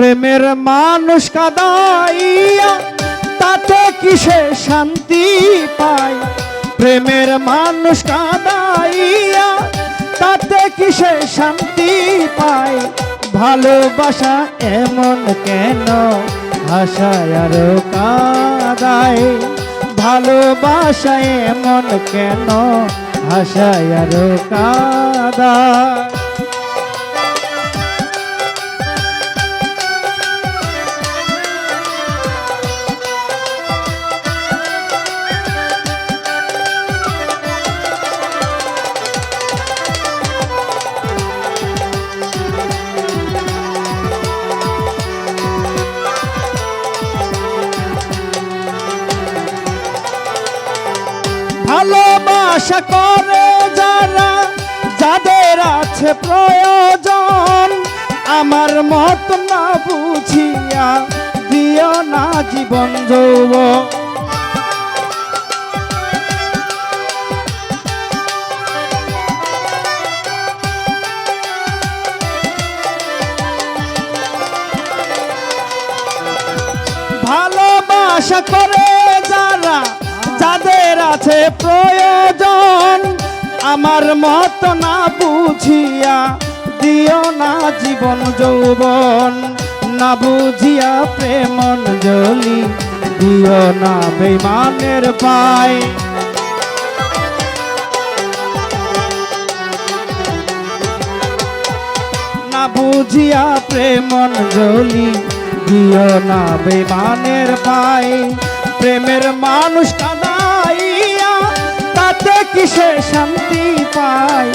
প্রেমের মানুষ কাদাইয়া, তাতে কিসে শান্তি পায়? প্রেমের মানুষ কাদাইয়া, তাতে কিসে শান্তি পায়? ভালোবাসা এমন কেন আশায় আরও কাদায়? ভালোবাসা এমন কেন আশায় আরও কাদায়? ভালোবাসা করে যারা, যাদের আছে প্রয়োজন, আমার মত না বুঝিয়া দিও না জীবন যৌব ভালোবাসা করে যারা যাদের আছে প্রয়োজন, আমার মত না বুঝিয়া দিও না জীবন যৌবন, না বুঝিয়া প্রেমন জলি দিও না বেমানের পায়। না বুঝিয়া প্রেমন জলি দিও না বেমানের পাই প্রেমের মানুষ কাদাইয়া, তাতে কিসে শান্তি পায়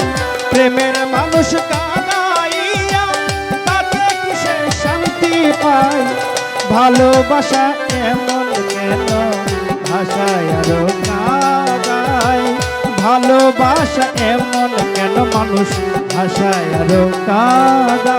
প্রেমের মানুষ কাদাইয়া, তাতে কিসে শান্তি পায় ভালোবাসা এমন কেন ভাষায় আরও কাদায়। ভালোবাসা এমন কেন মানুষ ভাষায় আরও কাদা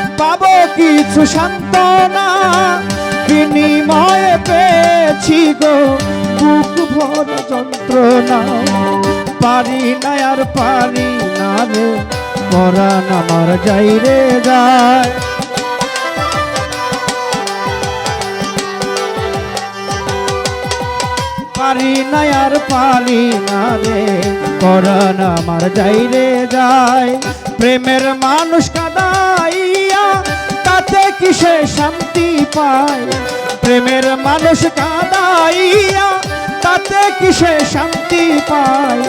পাবো কিছু সান্ত্বনা। বিনিময়ে পেয়েছি গো বুক ভর যন্ত্রণা। পারি না আর পারি না রে, পরাণ আমার যাই রে যায়। পারি না আর পারি না রে, পরাণ আমার যাই রে যায়। প্রেমের মানুষ কিসে শান্তি পায়। প্রেমের মানুষ কাদাইয়া তাতে কিসে শান্তি পায়?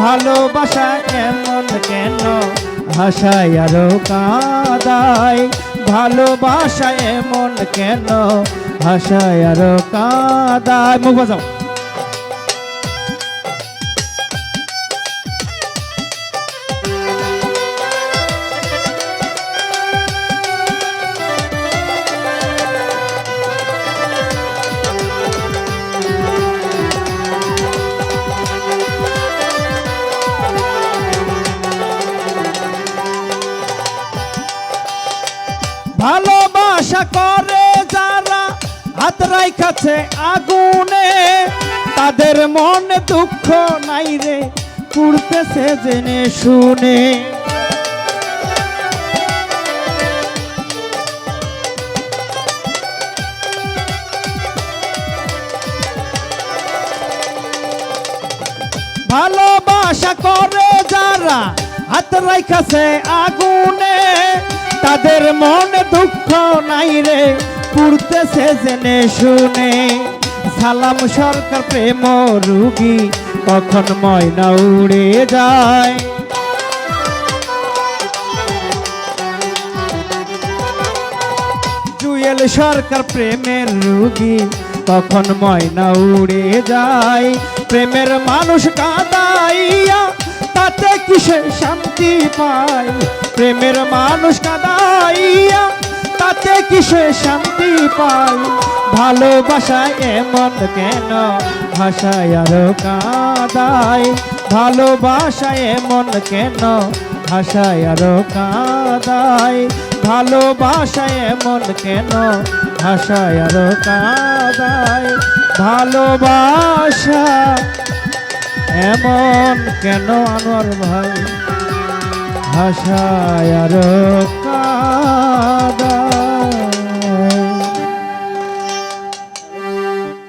ভালোবাসা এমন কেন? ভাষায় আরও কাদায়। ভালোবাসা এমন কেন? ভাষায় আরও কাদায়। মুখ বাজাও। করে যারা হাত রাইখাছে আগুনে, তাদের মনে দুঃখ নাই রে, পুড়তেছে জেনে শুনে। ভালোবাসা করে যারা হাত রাইখাছে আগুনে তাদের মনে দুঃখ নাই রে, পুড়তেছে জেনে শুনে। সালাম সরকার প্রেম রুগী, কখন ময়না উড়ে যায়। জুয়েল সরকার প্রেমের রুগী তখন ময়না উড়ে যায়। প্রেমের মানুষ কাদাইয়া তাতে কিসে শান্তি পায় প্রেমের মানুষ কাদাইয়া তাতে কিসে শান্তি পায় ভালোবাসায় এমন কেন ভাষায় আরও কাদায় ভালোবাসায় এমন কেন ভাষায় আরও কাদায় ভালোবাসায় এমন কেন ভাষায় আরও কাদায় ভালোবাসা এমন কেন আনোয়ার ভাই? ভাষায় আর কাদায়